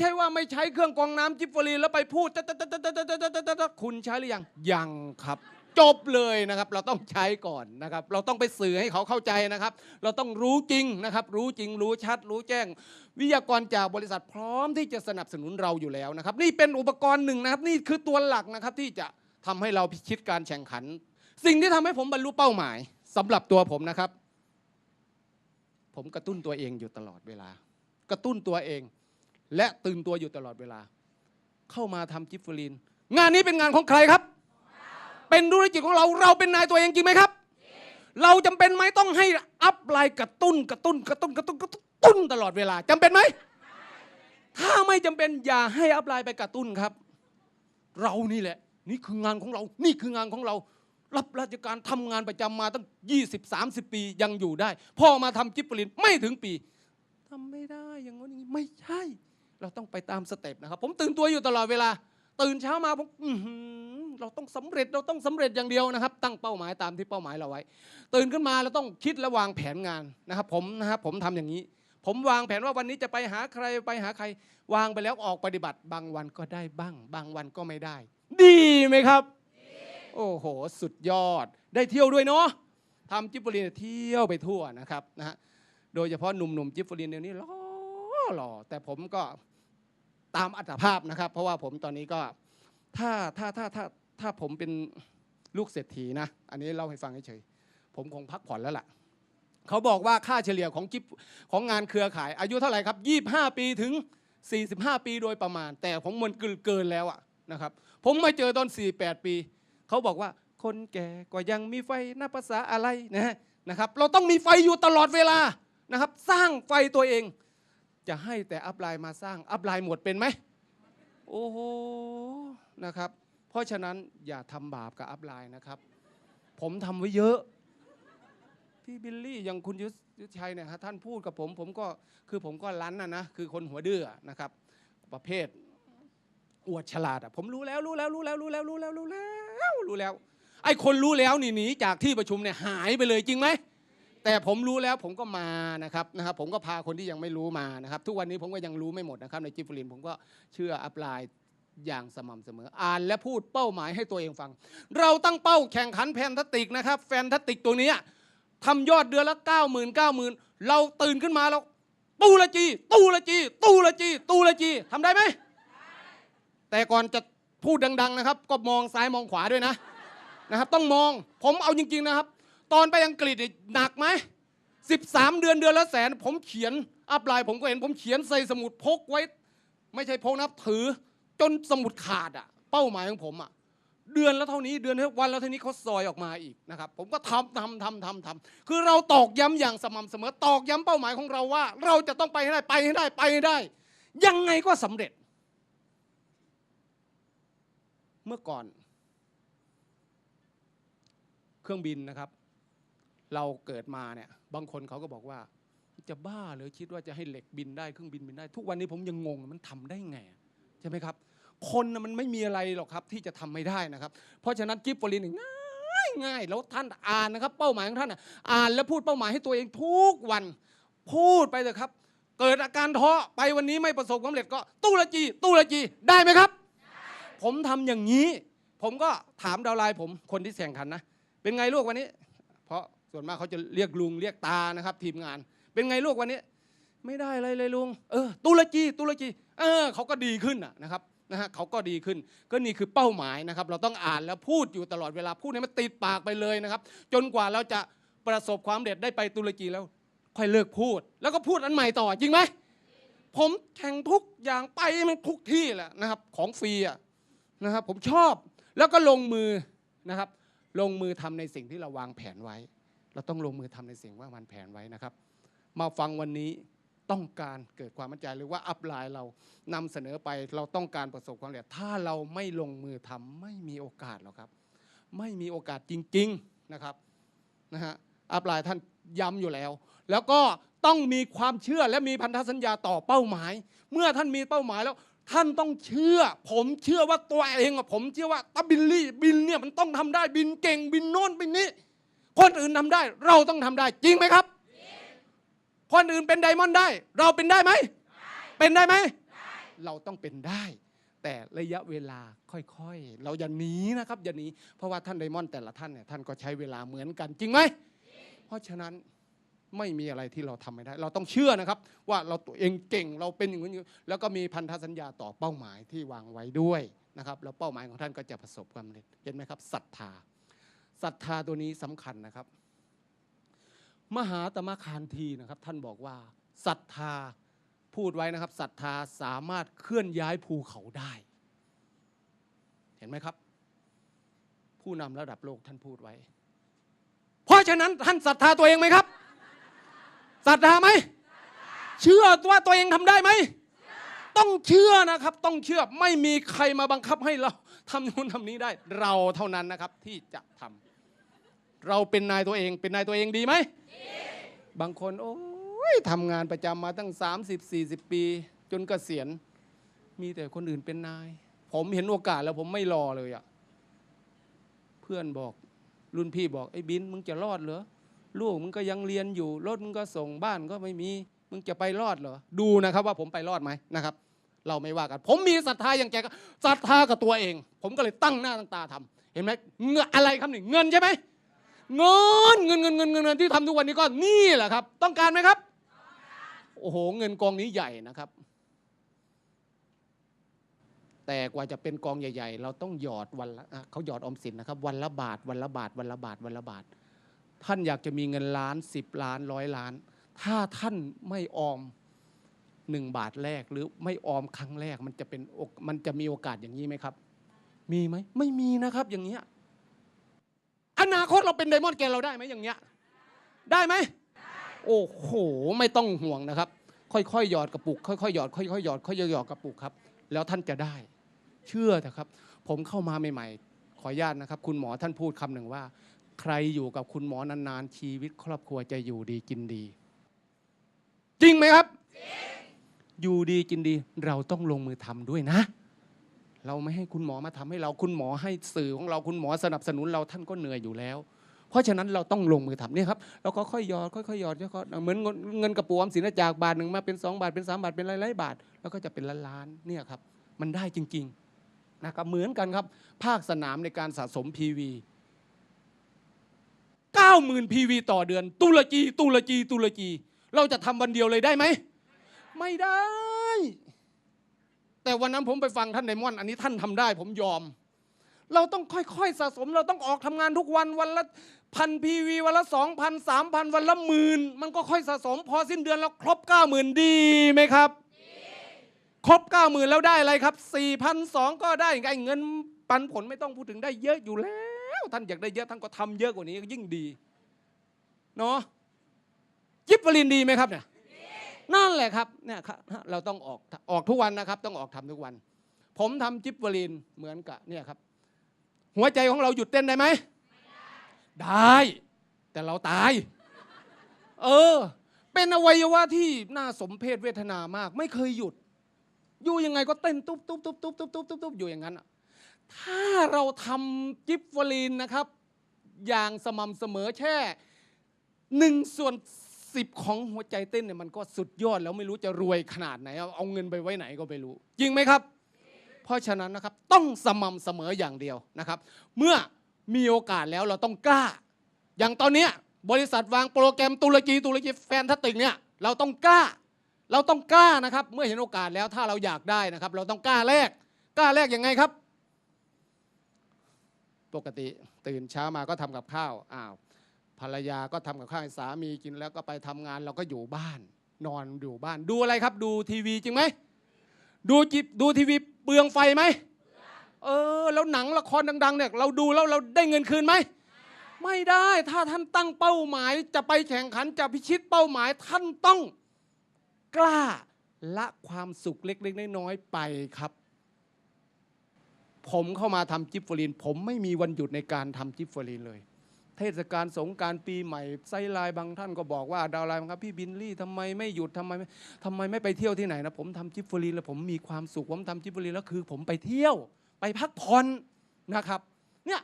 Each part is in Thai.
ใช่ว่าไม่ใช้เครื่องกรองน้ำจิฟฟรีแล้วไปพูดคุณใช้หรือยังยังครับ จบเลยนะครับ เราต้องใช้ก่อนนะครับ เราต้องไปสื่อให้เขาเข้าใจนะครับ เราต้องรู้จริงนะครับ รู้จริงรู้ชัด รู้แจ้ง วิทยากรจากบริษัทพร้อมที่จะสนับสนุนเราอยู่แล้วนะครับ นี่เป็นอุปกรณ์หนึ่งนะครับ นี่คือตัวหลักนะครับที่จะทำให้เราพิชิตการแข่งขัน สิ่งที่ทำให้ผมบรรลุเป้าหมาย สำหรับตัวผมนะครับ ผมกระตุ้นตัวเองอยู่ตลอดเวลา กระตุ้นตัวเอง และตื่นตัวอยู่ตลอดเวลา เข้ามาทำจิฟฟอรีนงานนี้เป็นงานของใครครับ เป็นธุรกิจของเราเราเป็นนายตัวเองจริงไหมครับ เราจำเป็นไหมต้องให้อัพไลน์กระตุ้นกระตุ้นกระตุ้นกระตุ้นกระตุ้นตลอดเวลาจำเป็นไหมถ้าไม่จำเป็นอย่าให้อัพไลน์ไปกระตุ้นครับ เรานี่แหละ นี่คืองานของเรา นี่คืองานของเรารับราชการทำงานประจำมาตั้ง 20 30 ปียังอยู่ได้พอมาทำจิฟเฟอรีนไม่ถึงปีทำไม่ได้อย่างนี้ไม่ใช่ เราต้องไปตามสเต็ปนะครับ ผมตื่นตัวอยู่ตลอดเวลา ตื่นเช้ามาผมอื้อหือเราต้องสำเร็จเราต้องสำเร็จอย่างเดียวนะครับ ตั้งเป้าหมายตามที่เป้าหมายเราไว้ ตื่นขึ้นมาเราต้องคิดและวางแผนงานนะครับ ผมนะครับผมทำอย่างนี้ ผมวางแผนว่าวันนี้จะไปหาใครไปหาใคร วางไปแล้วออกปฏิบัติ บางวันก็ได้บ้าง บางวันก็ไม่ได้ ดีไหมครับ โอ้โห สุดยอด ได้เที่ยวด้วยเนาะทำจิฟเฟอรีนเที่ยวไปทั่วนะครับนะฮะโดยเฉพาะหนุ่มๆจิฟเฟอรีนเดี๋ยวนี้หล่อ หล่อแต่ผมก็ตามอัตภาพนะครับ เพราะว่าผมตอนนี้ก็ถ้าถ้าถ้าถ้าถ้าผมเป็นลูกเศรษฐีนะ อันนี้เล่าให้ฟังเฉยๆผมคงพักผ่อนแล้วล่ะ เขาบอกว่าค่าเฉลี่ยของกิฟของงานเครือข่าย อายุเท่าไหร่ครับ 25 ปีถึง 45 ปีโดยประมาณ แต่ผมมันเกินเกินแล้วอะนะครับ ผมมาเจอตอน 48 ปี เขาบอกว่าคนแก่ก็ยังมีไฟหนับภาษาอะไรนะนะครับ เราต้องมีไฟอยู่ตลอดเวลานะครับ สร้างไฟตัวเอง จะให้แต่อัพไลน์มาสร้างอัพไลน์หมดเป็นไหมโอ้โหนะครับ เพราะฉะนั้นอย่าทำบาปกับอัพไลน์นะครับ ผมทำไว้เยอะพี่บิลลี่อย่างคุณยุทธชัยเนี่ยท่านพูดกับผม ผมก็คือผมก็ลั้นนะนะคือคนหัวดื้อนะครับ ประเภท อวดฉลาดอะผมรู้แล้วรู้แล้วรู้แล้วรู้แล้วรู้แล้วรู้แล้วรู้แล้ว ไอ้คนรู้แล้วนี่หนีจากที่ประชุมเนี่ยหายไปเลยจริงไหม แต่ผมรู้แล้วผมก็มานะครับนะครับผมก็พาคนที่ยังไม่รู้มานะครับ ทุกวันนี้ผมก็ยังรู้ไม่หมดนะครับ ในจิฟฟลินผมก็เชื่ออัพไลน์อย่างสม่ำเสมอ อ่านและพูดเป้าหมายให้ตัวเองฟัง เราตั้งเป้าแข่งขันแฟนตาติกนะครับ แฟนตาติกตัวนี้ทำยอดเดือนละ9 0 0 0 0 9 0 0 0 0 เราตื่นขึ้นมาแล้วตูละจี ตูละจี ตูละจี ตูละจีทำได้ไหมแต่ก่อนจะพูดดัง ๆ นะครับ ก็มองซ้ายมองขวาด้วยนะนะครับ ต้องมองผมเอาจริง ๆ นะครับ ตอนไปอังกฤษนี่หนักไหม13 เดือนเดือนละแสน ผมเขียนอัพไลน์ผมก็เห็น ผมเขียนใส่สมุดพกไว้ ไม่ใช่พกนะถือ จนสมุดขาดอะเป้าหมายของผมอะเดือนละเท่านี้เดือนละวันละเท่านี้เขาซอยออกมาอีกนะครับ ผมก็ทำทำทำทำทำคือเราตอกย้ำอย่างสม่ำเสมอตอกย้ำเป้าหมายของเราว่า เราจะต้องไปให้ได้ไปให้ได้ไปให้ได้ ยังไงก็สำเร็จ เมื่อก่อน เครื่องบินนะครับ เราเกิดมาเนี่ยบางคนเขาก็บอกว่า จะบ้าหรือคิดว่าจะให้เหล็กบินได้เครื่องบินบินได้ ทุกวันนี้ผมยังงงมันทำได้ไงใช่ไหมครับ คนมันไม่มีอะไรหรอกครับที่จะทำไม่ได้นะครับ เพราะฉะนั้นกิฟต์ฟอรินง่ายง่ายแล้วท่านอ่านนะครับ เป้าหมายของท่านอ่านแล้วพูดเป้าหมายให้ตัวเองทุกวัน พูดไปเลยครับ เกิดอาการท้อไปวันนี้ไม่ประสบความสำเร็จก็ตู้ละจีตู้ละจีได้ไหมครับ ผมทำอย่างนี้ ผมก็ถามดาวไลน์ผมคนที่แข่งขันนะเป็นไงลูกวันนี้ เพราะ ส่วนมากเขาจะเรียกลุงเรียกตานะครับ ทีมงาน เป็นไงลูกวันนี้ ไม่ได้อะไรเลยลุงเออตุรกีตุรกีเออเขาก็ดีขึ้นนะครับนะฮะเขาก็ดีขึ้น ก็นี่คือเป้าหมายนะครับ เราต้องอ่านแล้วพูดอยู่ตลอดเวลาพูดให้มันติดปากไปเลยนะครับ จนกว่าเราจะประสบความเร็จได้ไปตุรกีแล้ว ค่อยเลิกพูด แล้วก็พูดอันใหม่ต่อจริงไหมผมแข่งทุกอย่างไปมันทุกที่แหละนะครับ ของฟรีอะนะครับ ผมชอบแล้วก็ลงมือนะครับ ลงมือทำในสิ่งที่เราวางแผนไว้ เราต้องลงมือทำในสิ่งว่าวางแผนไว้นะครับ มาฟังวันนี้ต้องการเกิดความมั่นใจหรือว่าอัพไลน์เรานำเสนอไปเราต้องการประสบความสำเร็จถ้าเราไม่ลงมือทำไม่มีโอกาสหรอกครับ ไม่มีโอกาสจริงๆนะครับนะฮะอัพไลน์ท่านย้ำอยู่แล้ว แล้วก็ต้องมีความเชื่อและมีพันธสัญญาต่อเป้าหมาย เมื่อท่านมีเป้าหมายแล้ว ท่านต้องเชื่อ ผมเชื่อว่าตัวเองอะผมเชื่อว่าตาบิลลี่บินเนี่ยมันต้องทำได้บินเก่งบินโน่นบินนี้ คนอื่นทำได้ เราต้องทำได้จริงไหมครับคนอื่นเป็นไดมอนด์ได้ เราเป็นได้ไหมเป็นได้ไหมเราต้องเป็นได้ แต่ระยะเวลาค่อยๆ เราอย่าหนีนะครับอย่าหนีเพราะว่าท่านไดมอนด์แต่ละท่านเนี่ยท่านก็ใช้เวลาเหมือนกันจริงไหมเพราะฉะนั้นไม่มีอะไรที่เราทำไม่ได้ เราต้องเชื่อนะครับ ว่าเราตัวเองเก่งเราเป็นอย่างนี้แล้วก็มีพันธสัญญาต่อเป้าหมายที่วางไว้ด้วยนะครับแล้วเป้าหมายของท่านก็จะประสบความสำเร็จเห็นไหมครับศรัทธา ศรัทธาตัวนี้สำคัญนะครับ มหาตมะคานทีนะครับ ท่านบอกว่าศรัทธาพูดไว้นะครับศรัทธาสามารถเคลื่อนย้ายภูเขาได้ เห็นไหมครับ ผู้นำระดับโลกท่านพูดไว้ เพราะฉะนั้นท่านศรัทธาตัวเองไหมครับศรัทธาไหมเชื่อว่าตัวเองทำได้ไหมต้องเชื่อนะครับ ต้องเชื่อไม่มีใครมาบังคับให้เราทำนู่นทำนี้ได้ เราเท่านั้นนะครับที่จะทำ เราเป็นนายตัวเอง เป็นนายตัวเองดีไหมบางคนโอ้ยทำงานประจำมาตั้ง 30 40 ปี จนเกษียณ มีแต่คนอื่นเป็นนาย ผมเห็นโอกาสแล้วผมไม่รอเลยอะเพื่อนบอกรุ่นพี่บอกไอ้บินมึงจะรอดเหรอลูกมึงก็ยังเรียนอยู่รถมึงก็ส่งบ้านก็ไม่มี มึงจะไปรอดเหรอดูนะครับว่าผมไปรอดไหมนะครับ เราไม่ว่ากัน ผมมีศรัทธาอย่างแกก็ศรัทธากับตัวเอง ผมก็เลยตั้งหน้าตั้งตาทำเห็นไหมเงนอะไรครับนี่งเงินใช่ไหม เงินเงินเงินเงินเงินเงินที่ทำทุกวันนี้ก็นี่แหละครับ ต้องการไหมครับ โอ้โห เงินกองนี้ใหญ่นะครับ แต่กว่าจะเป็นกองใหญ่ ๆ เราต้องหยอดวันละเขาหยอดอมสินนะครับ วันละบาทวันละบาทวันละบาทวันละบาท ท่านอยากจะมีเงินล้านสิบล้านร้อยล้าน ถ้าท่านไม่ออมหนึ่งบาทแรกหรือไม่ออมครั้งแรกมันจะเป็นมันจะมีโอกาสอย่างนี้ไหมครับ มีไหมไม่มีนะครับอย่างเงี้ย อนาคตเราเป็นไดมอนด์แกนเราได้ไหมอย่างเงี้ย ได้ไหมโอ้โห ไม่ต้องห่วงนะครับ ค่อยๆหยอดกระปุก ค่อยๆหยอด ค่อยๆหยอด ค่อยๆหยอดกระปุกครับ แล้วท่านจะได้ เชื่อเถอะครับ ผมเข้ามาใหม่ๆ ขออนุญาตนะครับ คุณหมอท่านพูดคำหนึ่งว่า ใครอยู่กับคุณหมอนานๆ ชีวิตครอบครัวจะอยู่ดีกินดี จริงไหมครับ อยู่ดีกินดี เราต้องลงมือทำด้วยนะ เราไม่ให้คุณหมอมาทำให้เราคุณหมอให้สื่อของเราคุณหมอสนับสนุนเราท่านก็เหนื่อยอยู่แล้ว เพราะฉะนั้นเราต้องลงมือทำเนี่ยครับเราก็ค่อยหยอดค่อยๆหยอดค่อยๆเหมือนเงินเงินกระปุกออมสินจากบาทหนึ่งมาเป็น 2 บาทเป็น 3 บาทเป็นหลายๆบาท แล้วก็จะเป็นล้านๆเนี่ยครับมันได้จริงๆนะครับเหมือนกันครับ ภาคสนามในการสะสม PV 90,000 PV ต่อเดือน ตุรกีตุรกีตุรกี เราจะทำวันเดียวเลยได้ไหม ไม่ได้ แต่วันนั้นผมไปฟังท่านไดมอน อันนี้ท่านทำได้ ผมยอม เราต้องค่อยๆสะสม เราต้องออกทำงานทุกวันวันละพันพีวีวันละสองพันสามพันวันละหมื่นมันก็ค่อยสะสม พอสิ้นเดือนแล้วครบเก้าหมื่นดีไหมครับ ครบเก้าหมื่นแล้วได้อะไรครับสี่พันสองก็ได้ไงเงินปันผลไม่ต้องพูดถึงได้เยอะอยู่แล้วท่านอยากได้เยอะท่านก็ทำเยอะกว่านี้ยิ่งดีเนาะยิบวลินดีไหมครับเนี่ย นั่นแหละครับเนี่ยครับเราต้องออกออกทุกวันนะครับ ต้องออกทำทุกวัน ผมทำจิบวลินเหมือนกับเนี่ยครับ หัวใจของเราหยุดเต้นได้ไหมได้ แต่เราตาย เออ เป็นอวัยวะที่น่าสมเพชเวทนามาก ไม่เคยหยุด อยู่ยังไงก็เต้นตุ๊บตุ๊บตุ๊บตุ๊บตุ๊บตุ๊บตุ๊บตุ๊บอยู่อย่างนั้นถ้าเราทำจิบวลินนะครับ อย่างสม่ำเสมอแค่หนึ่งส่วน สิบของหัวใจเต้นเนี่ยมันก็สุดยอดแล้วไม่รู้จะรวยขนาดไหน เอาเงินไปไว้ไหนก็ไม่รู้จริงไหมครับ เพราะฉะนั้นนะครับต้องสม่ำเสมออย่างเดียวนะครับ เมื่อมีโอกาสแล้วเราต้องกล้า อย่างตอนนี้บริษัทวางโปรแกรมตุรกีตุรกีแฟนทัติกเนี่ยเราต้องกล้า เราต้องกล้านะครับ เมื่อเห็นโอกาสแล้วถ้าเราอยากได้นะครับ เราต้องกล้าแลกกล้าแลกยังไงครับ ปกติตื่นเช้ามาก็ทำกับข้าวอ้าว ภรรยาก็ทำกับข้าวให้สามีกินแล้วก็ไปทำงานเราก็อยู่บ้าน นอนอยู่บ้าน ดูอะไรครับ ดูทีวีจริงไหมดูจิบดูทีวีเปลืองไฟไหมเออแล้วหนังละครดัง ๆ เนี่ย เราดูแล้วเราได้เงินคืนไหมไม่ได้ถ้าท่านตั้งเป้าหมายจะไปแข่งขันจะพิชิตเป้าหมายท่านต้องกล้าละความสุขเล็กๆน้อยๆไปครับ ผมเข้ามาทำจิฟฟลินผมไม่มีวันหยุดในการทำจิฟฟลินเลย เทศกาลสงการปีใหม่ไซไลน์บางท่านก็บอกว่าดาวไลน์ครับพี่บินลี่ทำไมไม่หยุดทำไมไม่ทำไมไม่ไปเที่ยวที่ไหนนะผมทำจิฟฟรีแล้วผมมีความสุขผมทำจิฟฟรีแล้วคือ ผมไปเที่ยวไปพักผ่อนนะครับเนี่ย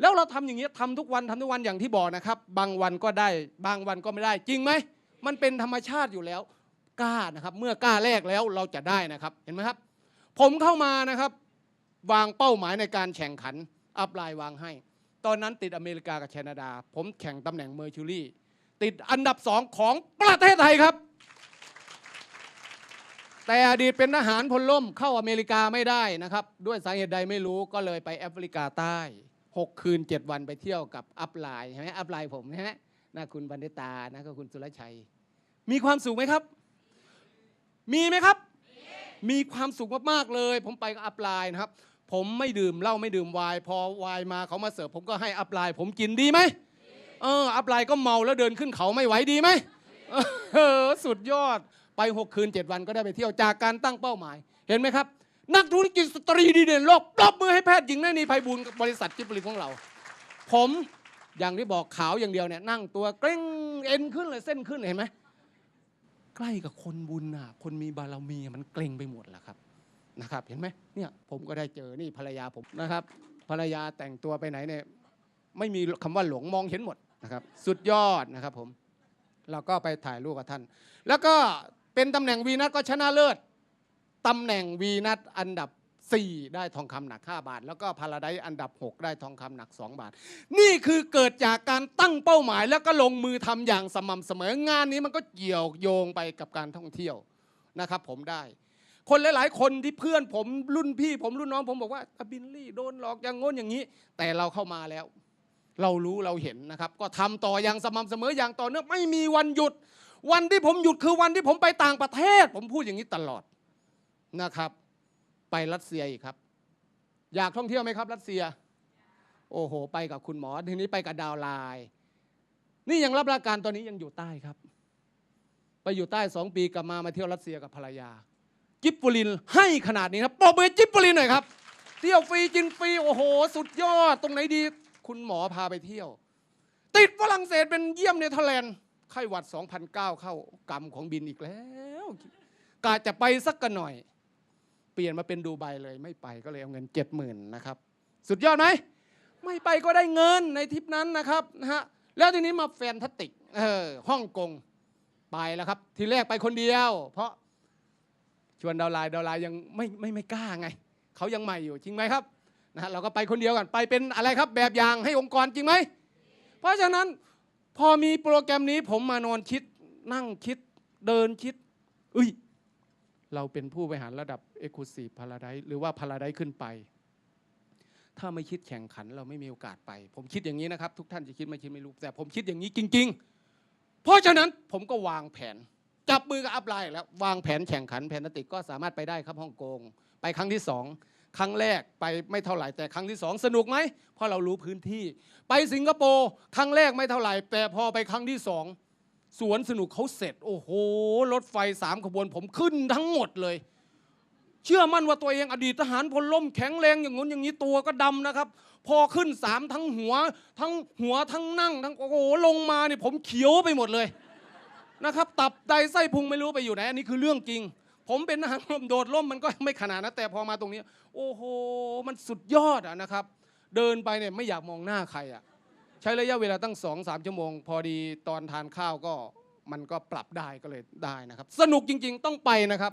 แล้วเราทำอย่างเงี้ยทำทุกวันทำทุกวันอย่างที่บอกนะครับ บางวันก็ได้บางวันก็ไม่ได้จริงไหมมันเป็นธรรมชาติอยู่แล้วกล้านะครับเมื่อกล้าแรกแล้วเราจะได้นะครับเห็นไหมครับ ผมเข้ามานะครับ วางเป้าหมายในการแข่งขัน อัพไลน์วางให้ ตอนนั้นติดอเมริกากับแคนาดา ผมแข่งตำแหน่งเมอร์ชูรี่ติดอันดับสองของประเทศไทยครับ แต่อดีตเป็นทหารพลล่มเข้าอเมริกาไม่ได้นะครับ ด้วยสาเหตุใดไม่รู้ก็เลยไปแอฟริกาใต้ 6 คืน 7 วันไปเที่ยวกับอัพไลน์ใช่ไหมอัพไลน์ผมใช่ไหมนะคุณบันเดตานะก็คุณสุรชัย มีความสุขไหมครับ มีไหมครับ มีความสุขมาก ๆ เลย ผมไปกับอัพไลน์นะครับ ผมไม่ดื่มเหล้าไม่ดื่มไวน์พอไวน์มาเขามาเสิร์ฟผมก็ให้อัพไลน์ผมกินดีไหมเอออัพไลน์ก็เมาแล้วเดินขึ้นเขาไม่ไหวดีไหมเออสุดยอดไป 6 คืน 7 วันก็ได้ไปเที่ยวจากการตั้งเป้าหมาย เห็นไหมครับ นักธุรกิจสตรีดีเด่นโลกปรบมือให้แพทย์หญิงนานีไพบูลย์กับบริษัทจิบลินของเรา ผมอย่างที่บอกขาวอย่างเดียวเนี่ยนั่งตัวเกร็งเอ็นขึ้นเลยเส้นขึ้นเห็นไหมใกล้กับคนบุญน่ะคนมีบารมีมันเกร็งไปหมดแหละครับ นะครับ เห็นไหมเนี่ยผมก็ได้เจอนี่ภรรยาผมนะครับ ภรรยาแต่งตัวไปไหนเนี่ยไม่มีคำว่าหลงมองเห็นหมดนะครับ สุดยอดนะครับผมเราก็ไปถ่ายรูปกับท่าน แล้วก็เป็นตำแหน่งวีนัทก็ชนะเลิศตำแหน่งวีนัทอันดับ 4 ได้ทองคำหนัก 5 บาท แล้วก็พาราไดอันดับ 6 ได้ทองคำหนัก 2 บาท นี่คือเกิดจากการตั้งเป้าหมาย แล้วก็ลงมือทำอย่างสม่ำเสมองานนี้มันก็เกี่ยวโยงไปกับการท่องเที่ยวนะครับ ผมได้ คนหลาย ๆ คนที่เพื่อนผมรุ่นพี่ ผมรุ่นน้องผมบอกว่าอบินลี่โดนหลอกอย่างง้นอย่างนี้ แต่เราเข้ามาแล้ว เรารู้เราเห็นนะครับ ก็ทำต่ออย่างสม่ำเสมออย่างต่อเนื่องไม่มีวันหยุด วันที่ผมหยุดคือวันที่ผมไปต่างประเทศ ผมพูดอย่างนี้ตลอดนะครับ ไปรัสเซียอีกครับ อยากท่องเที่ยวไหมครับ รัสเซีย โอ้โห ไปกับคุณหมอทีนี้ไปกับดาวไลน์นี่ยังรับราชการตอนนี้ยังอยู่ใต้ครับ ไปอยู่ใต้สองปีกลับมามาเที่ยวรัสเซียกับภรรยา จิบปุลินให้ขนาดนี้ครับปรบมือจิบปุลินหน่อยครับ เที่ยวฟรีกินฟรีโอ้โห สุดยอดตรงไหนดี คุณหมอพาไปเที่ยว ติดฝรั่งเศสเป็นเยี่ยมเนเธอร์แลนด์ไข้หวัด 2009 เข้ากรรมของบินอีกแล้วกะจะไปสักกันหน่อย เปลี่ยนมาเป็นดูไบเลยไม่ไปก็เลยเอาเงิน 70,000นะครับ สุดยอดไหมไม่ไปก็ได้เงินในทริปนั้นนะครับนะฮะแล้วทีนี้มาแฟนทัติกเออฮ่องกงไปแล้วครับ ทีแรกไปคนเดียว เพราะ ชวนดาวไลน์ดาวไลน์ยังไม่ไม่ไม่กล้าไงเขายังใหม่อยู่จริงไหมครับนะเราก็ไปคนเดียวกันไปเป็นอะไรครับแบบอย่างให้องค์กรจริงไหมเพราะฉะนั้นพอมีโปรแกรมนี้ผมมานอนคิดนั่งคิดเดินคิดอุ้ยเราเป็นผู้บริหารระดับ e x c l u s i v e Paradise หรือว่า Paradise ขึ้นไป ถ้าไม่คิดแข่งขันเราไม่มีโอกาสไป ผมคิดอย่างนี้นะครับ ทุกท่านจะคิดไม่คิดไม่รู้แต่ผมคิดอย่างนี้จริง ๆ เพราะฉะนั้นผมก็วางแผน จับมือกับอัพไลน์แล้ววางแผนแข่งขันแพนติกก็สามารถไปได้ครับฮ่องกงไปครั้งที่สองครั้งแรกไปไม่เท่าไหร่แต่ครั้งที่สองสนุกไหมเพราะเรารู้พื้นที่ ไปสิงคโปร์ครั้งแรกไม่เท่าไหร่ แต่พอไปครั้งที่สองสวนสนุกเขาเสร็จ โอ้โห รถไฟสามขบวนผมขึ้นทั้งหมดเลย เชื่อมั่นว่าตัวเองอดีตทหารพลล่มแข็งแรงอย่างงู้นอย่างนี้ตัวก็ดำนะครับ พอขึ้นสามทั้งหัว ทั้งหัวทั้งนั่งทั้งโอ้โหลงมาเนี่ยผมเขียวไปหมดเลย นะครับ ตับไตไส้พุงไม่รู้ไปอยู่ไหนอันนี้คือเรื่องจริง ผมเป็นทหารลมโดดล่มมันก็ไม่ขนาดนะแต่พอมาตรงนี้ โอ้โหมันสุดยอดอะนะครับ เดินไปเนี่ยไม่อยากมองหน้าใครอะใช้ระยะเวลาตั้งสองสามชั่วโมง พอดีตอนทานข้าวก็มันก็ปรับได้ก็เลยได้นะครับ สนุกจริง ๆ ต้องไปนะครับ